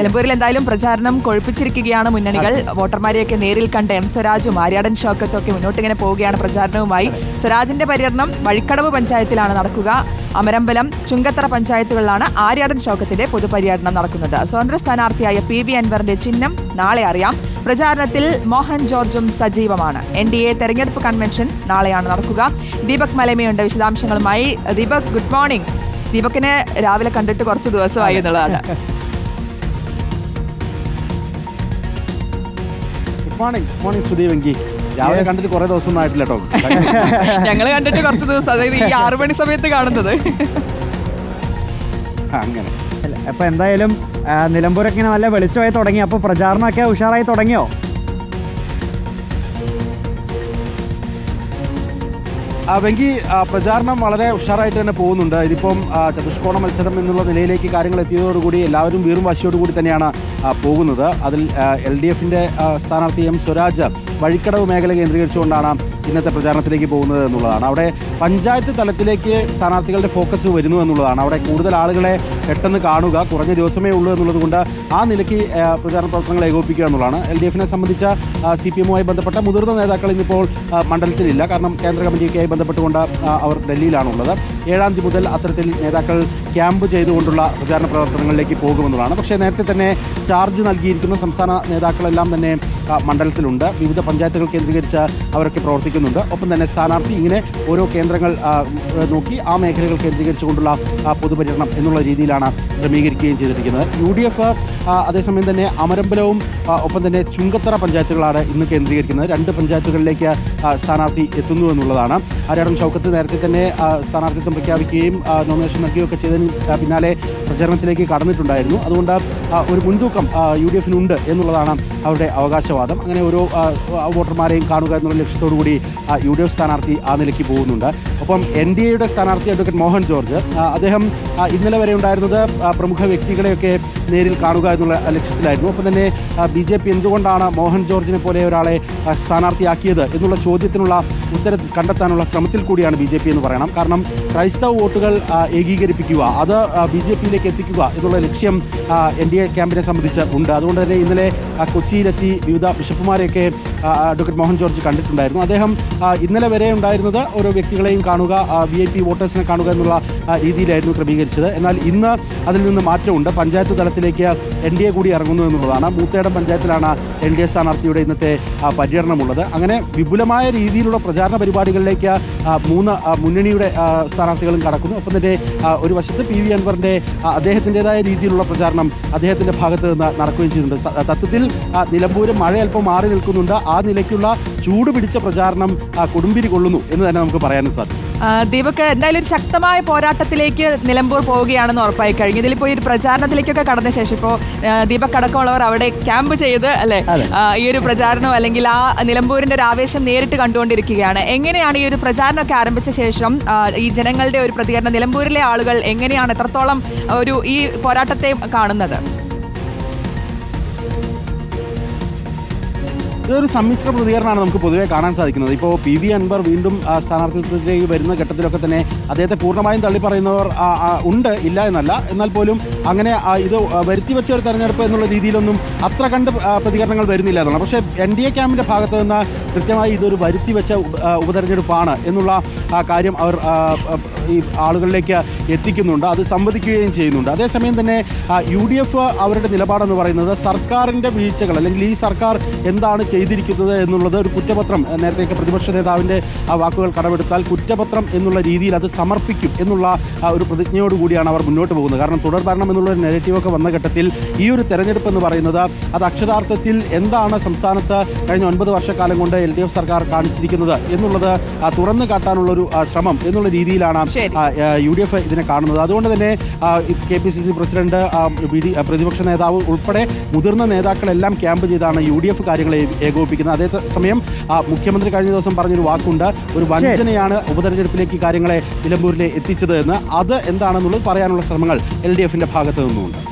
നിലമ്പൂരിൽ എന്തായാലും പ്രചാരണം കൊഴുപ്പിച്ചിരിക്കുകയാണ് മുന്നണികൾ. വോട്ടർമാരെയൊക്കെ നേരിൽ കണ്ട് എം സ്വരാജും ആര്യാടൻ ഷോക്കത്തൊക്കെ ഒക്കെ മുന്നോട്ട് ഇങ്ങനെ പോവുകയാണ് പ്രചാരണവുമായി. സ്വരാജിന്റെ പര്യടനം വഴിക്കടവ് പഞ്ചായത്തിലാണ് നടക്കുക. അമരമ്പലം ചുങ്കത്തറ പഞ്ചായത്തുകളിലാണ് ആര്യാടൻ ഷോക്കത്തിന്റെ പൊതുപര്യടനം നടക്കുന്നത്. സ്വതന്ത്ര സ്ഥാനാർത്ഥിയായ പി വി അൻവറിന്റെ ചിഹ്നം നാളെ അറിയാം. പ്രചാരണത്തിൽ മോഹൻ ജോർജും സജീവമാണ്. എൻ ഡി എ തെരഞ്ഞെടുപ്പ് കൺവെൻഷൻ നാളെയാണ് നടക്കുക. ദീപക് മലമയുണ്ട് വിശദാംശങ്ങളുമായി. Deepak good morning. ദീപകിനെ രാവിലെ കണ്ടിട്ട് കുറച്ച് ദിവസമായി എന്നുള്ളതാണ്. മോർണിംഗ് മോർണിംഗ് സുധീവെങ്കി രാവിലെ കണ്ടിട്ട് കുറെ ദിവസം ഒന്നും ആയിട്ടില്ല കേട്ടോ. ഞങ്ങൾ കണ്ടിട്ട് കുറച്ച് ദിവസം അതായത് ഈ ആറു മണി സമയത്ത് കാണുന്നത്. അങ്ങനെ. അപ്പൊ എന്തായാലും നിലമ്പൂരൊക്കെ ഇങ്ങനെ നല്ല വെളിച്ചമായി തുടങ്ങി. അപ്പൊ പ്രചാരണമൊക്കെ ഉഷാറായി തുടങ്ങിയോ? വെങ്കി പ്രചാരണം വളരെ ഉഷാറായിട്ട് തന്നെ പോകുന്നുണ്ട്. ഇതിപ്പം ചതുഷ്കോണ മത്സരം എന്നുള്ള നിലയിലേക്ക് കാര്യങ്ങൾ എത്തിയതോടുകൂടി എല്ലാവരും വീറും വാശിയോടുകൂടി തന്നെയാണ് പോകുന്നത്. അതിൽ എൽ ഡി എഫിന്റെ സ്ഥാനാർത്ഥി എം. സ്വരാജ് വഴിക്കടവ് മേഖല കേന്ദ്രീകരിച്ചുകൊണ്ടാണ് ഇന്നത്തെ പ്രചാരണത്തിലേക്ക് പോകുന്നത് എന്നുള്ളതാണ്. അവിടെ പഞ്ചായത്ത് തലത്തിലേക്ക് സ്ഥാനാർത്ഥികളുടെ ഫോക്കസ് വരുന്നു എന്നുള്ളതാണ്. അവിടെ കൂടുതൽ ആളുകളെ പെട്ടെന്ന് കാണുക കുറഞ്ഞ ദിവസമേ ഉള്ളൂ എന്നുള്ളതുകൊണ്ട് ആ നിലയ്ക്ക് പ്രചാരണ പ്രവർത്തനങ്ങൾ ഏകോപിപ്പിക്കുക എന്നുള്ളതാണ്. എൽ ഡി എഫിനെ സംബന്ധിച്ച സി പി എമ്മുമായി ബന്ധപ്പെട്ട മുതിർന്ന നേതാക്കൾ ഇന്നിപ്പോൾ മണ്ഡലത്തിലില്ല. കാരണം കേന്ദ്ര കമ്മിറ്റിയൊക്കെയായി ബന്ധപ്പെട്ടുകൊണ്ട് അവർ ഡൽഹിയിലാണുള്ളത്. ഏഴാം തീയതി മുതൽ അത്തരത്തിൽ നേതാക്കൾ ക്യാമ്പ് ചെയ്തുകൊണ്ടുള്ള പ്രചാരണ പ്രവർത്തനങ്ങളിലേക്ക് പോകുമെന്നുള്ളതാണ്. പക്ഷേ നേരത്തെ തന്നെ ചാർജ് നൽകിയിരിക്കുന്ന സംസ്ഥാന നേതാക്കളെല്ലാം തന്നെ മണ്ഡലത്തിലുണ്ട്. വിവിധ പഞ്ചായത്തുകൾ കേന്ദ്രീകരിച്ച് അവരൊക്കെ പ്രവർത്തിക്കുന്നുണ്ട്. ഒപ്പം തന്നെ സ്ഥാനാർത്ഥി ഇങ്ങനെ ഓരോ കേന്ദ്രങ്ങൾ നോക്കി ആ മേഖലകൾ കേന്ദ്രീകരിച്ചുകൊണ്ടുള്ള പൊതുപര്യടനം എന്നുള്ള രീതിയിലാണ് ക്രമീകരിക്കുകയും ചെയ്തിരിക്കുന്നത്. യു ഡി എഫ് അതേസമയം തന്നെ അമരമ്പലവും ഒപ്പം തന്നെ ചുങ്കത്തറ പഞ്ചായത്തുകളാണ് ഇന്ന് കേന്ദ്രീകരിക്കുന്നത്. രണ്ട് പഞ്ചായത്തുകളിലേക്ക് സ്ഥാനാർത്ഥി എത്തുന്നു എന്നുള്ളതാണ്. ആരാടം ചൗക്കത്ത് നേരത്തെ തന്നെ സ്ഥാനാർത്ഥിത്വം പ്രഖ്യാപിക്കുകയും നോമിനേഷൻ നൽകുകയൊക്കെ ചെയ്തതിന് പിന്നാലെ പ്രചരണത്തിലേക്ക് കടന്നിട്ടുണ്ടായിരുന്നു. അതുകൊണ്ട് ഒരു മുൻതൂക്കം യു ഡി എഫിനുണ്ട് എന്നുള്ളതാണ് അവരുടെ അവകാശവാദം. അങ്ങനെ ഓരോ വോട്ടർമാരെയും കാണുക എന്നുള്ള ലക്ഷ്യത്തോടു കൂടി യു ഡി എഫ് സ്ഥാനാർത്ഥി ആ നിലയ്ക്ക് പോകുന്നുണ്ട്. ഒപ്പം എൻ ഡി എയുടെ സ്ഥാനാർത്ഥി അഡ്വക്കേറ്റ് മോഹൻ ജോർജ് അദ്ദേഹം ഇന്നലെ വരെ ഉണ്ടായിരുന്നത് പ്രമുഖ വ്യക്തികളെയൊക്കെ നേരിൽ കാണുക എന്നുള്ള ലക്ഷ്യത്തിലായിരുന്നു. ഒപ്പം തന്നെ ബി ജെ പി എന്തുകൊണ്ടാണ് മോഹൻ ജോർജിനെ പോലെ ഒരാളെ സ്ഥാനാർത്ഥിയാക്കിയത് എന്നുള്ള ചോദ്യത്തിനുള്ള ഉത്തരം കണ്ടെത്താനുള്ള ശ്രമത്തിൽ കൂടിയാണ് ബി ജെ പി എന്ന് പറയണം. കാരണം ക്രൈസ്തവ വോട്ടുകൾ ഏകീകരിപ്പിക്കുക അത് ബി ജെ പിയിലേക്ക് എത്തിക്കുക എന്നുള്ള ലക്ഷ്യം എൻ ഡി ക്യാമ്പിനെ സംബന്ധിച്ച് ഉണ്ട്. അതുകൊണ്ട് തന്നെ ഇന്നലെ കൊച്ചിയിലെത്തി വിവിധ ബിഷപ്പുമാരെയൊക്കെ അഡ്വക്കേറ്റ് മോഹൻ ജോർജ് കണ്ടിട്ടുണ്ടായിരുന്നു. അദ്ദേഹം ഇന്നലെ വരെ ഉണ്ടായിരുന്നത് ഓരോ വ്യക്തികളെയും കാണുക വി ഐ പി വോട്ടേഴ്സിനെ കാണുക എന്നുള്ള രീതിയിലായിരുന്നു ക്രമീകരിച്ചത്. എന്നാൽ ഇന്ന് അതിൽ നിന്ന് മാറ്റമുണ്ട്. പഞ്ചായത്ത് തലത്തിലേക്ക് എൻ ഡി എ കൂടി ഇറങ്ങുന്നു എന്നുള്ളതാണ്. മൂത്തേടം പഞ്ചായത്തിലാണ് എൻ ഡി എ സ്ഥാനാർത്ഥിയുടെ ഇന്നത്തെ പര്യടനമുള്ളത്. അങ്ങനെ വിപുലമായ രീതിയിലുള്ള പ്രചാരണ പരിപാടികളിലേക്ക് മൂന്ന് മുന്നണിയുടെ സ്ഥാനാർത്ഥികളും കടക്കുന്നു. ഒപ്പം തന്നെ ഒരു വശത്ത് പി വി അൻവറിന്റെ അദ്ദേഹത്തിന്റെതായ രീതിയിലുള്ള പ്രചാരണം അദ്ദേഹത്തിന്റെ ഭാഗത്ത് നിന്ന് നടക്കുകയും ചെയ്യുന്നുണ്ട്. തത്വത്തിൽ നിലമ്പൂർ മഴ അല്പം മാറി നിൽക്കുന്നുണ്ട്. ആ നിലയ്ക്കുള്ള ചൂട് പിടിച്ച പ്രചാരണം കൊടുമ്പിരി കൊള്ളുന്നു എന്ന് തന്നെ നമുക്ക് പറയാനും സാധിക്കും. ദീപക് എന്തായാലും ഒരു ശക്തമായ പോരാട്ടത്തിലേക്ക് നിലമ്പൂർ പോവുകയാണെന്ന് ഉറപ്പായി കഴിഞ്ഞു. ഇതിലിപ്പോൾ ഈ ഒരു പ്രചാരണത്തിലേക്കൊക്കെ കടന്ന ശേഷം ഇപ്പോൾ ദീപക് അടക്കമുള്ളവർ അവിടെ ക്യാമ്പ് ചെയ്ത് അല്ലെ? ഈ ഒരു പ്രചാരണം അല്ലെങ്കിൽ ആ നിലമ്പൂരിന്റെ ഒരു ആവേശം നേരിട്ട് കണ്ടുകൊണ്ടിരിക്കുകയാണ്. എങ്ങനെയാണ് ഈ ഒരു പ്രചാരണമൊക്കെ ആരംഭിച്ച ശേഷം ഈ ജനങ്ങളുടെ ഒരു പ്രതികരണം നിലമ്പൂരിലെ ആളുകൾ എങ്ങനെയാണ് എത്രത്തോളം ഒരു ഈ പോരാട്ടത്തെ കാണുന്നത്? ഇതൊരു സമ്മിശ്ര പ്രതികരണമാണ് നമുക്ക് പൊതുവെ കാണാൻ സാധിക്കുന്നത്. ഇപ്പോൾ പി വി അൻവർ വീണ്ടും സ്ഥാനാർത്ഥിത്വത്തിലേക്ക് വരുന്ന ഘട്ടത്തിലൊക്കെ തന്നെ അദ്ദേഹത്തെ പൂർണമായും തള്ളി പറയുന്നവർ ആ, ആ, ഉണ്ട് ഇല്ല എന്നല്ല. എന്നാൽ പോലും അങ്ങനെ ഇത് വരുത്തി വെച്ച ഒരു തെരഞ്ഞെടുപ്പ് എന്നുള്ള രീതിയിലൊന്നും അത്ര കണ്ട് പ്രതികരണങ്ങൾ വരുന്നില്ല എന്നാണ്. പക്ഷേ എൻ ഡി എ ക്യാമ്പിന്റെ ഭാഗത്ത് നിന്ന് കൃത്യമായി ഇതൊരു വരുത്തി വെച്ച ഉപതെരഞ്ഞെടുപ്പാണ് എന്നുള്ള ആ, കാര്യം അവർ ഈ ആളുകളിലേക്ക് എത്തിക്കുന്നുണ്ട്. അത് സംവദിക്കുകയും ചെയ്യുന്നുണ്ട്. അതേസമയം തന്നെ യു ഡി എഫ് അവരുടെ നിലപാടെന്ന് പറയുന്നത് സർക്കാരിന്റെ വീഴ്ചകൾ അല്ലെങ്കിൽ ഈ സർക്കാർ എന്താണ് ചെയ്തിരിക്കുന്നത് എന്നുള്ളത് ഒരു കുറ്റപത്രം നേരത്തേക്ക് പ്രതിപക്ഷ നേതാവിന്റെ ആ വാക്കുകൾ കടമെടുത്താൽ കുറ്റപത്രം എന്നുള്ള രീതിയിൽ അത് സമർപ്പിക്കും എന്നുള്ള ഒരു പ്രതിജ്ഞയോടുകൂടിയാണ് അവർ മുന്നോട്ട് പോകുന്നത്. കാരണം തുടർ ഭരണം എന്നുള്ള ഒരു നെഗറ്റീവൊക്കെ വന്ന ഘട്ടത്തിൽ ഈ ഒരു തെരഞ്ഞെടുപ്പ് എന്ന് പറയുന്നത് അത് അക്ഷരാർത്ഥത്തിൽ എന്താണ് സംസ്ഥാനത്ത് കഴിഞ്ഞ ഒൻപത് വർഷക്കാലം കൊണ്ട് എൽ ഡി എഫ് സർക്കാർ കാണിച്ചിരിക്കുന്നത് എന്നുള്ളത് തുറന്നു കാട്ടാനുള്ള ആ, ശ്രമം എന്നുള്ള രീതിയിലാണ് യു ഡി എഫ് ഇതിനെ കാണുന്നത്. അതുകൊണ്ട് തന്നെ K P C C president പ്രതിപക്ഷ നേതാവ് ഉൾപ്പെടെ മുതിർന്ന നേതാക്കളെല്ലാം ക്യാമ്പ് ചെയ്താണ് യു ഡി എഫ് കാര്യങ്ങളെ ഏകോപിപ്പിക്കുന്നത് അതേസമയം മുഖ്യമന്ത്രി കഴിഞ്ഞ ദിവസം പറഞ്ഞൊരു വാക്കുണ്ട്. ഒരു വഞ്ചനയാണ് ഉപതെരഞ്ഞെടുപ്പിലേക്ക് കാര്യങ്ങളെ നിലമ്പൂരിലെ എത്തിച്ചത് എന്ന്. അത് എന്താണെന്നുള്ളത് പറയാനുള്ള ശ്രമങ്ങൾ എൽ ഡി എഫിന്റെ ഭാഗത്ത് നിന്നുമുണ്ട്.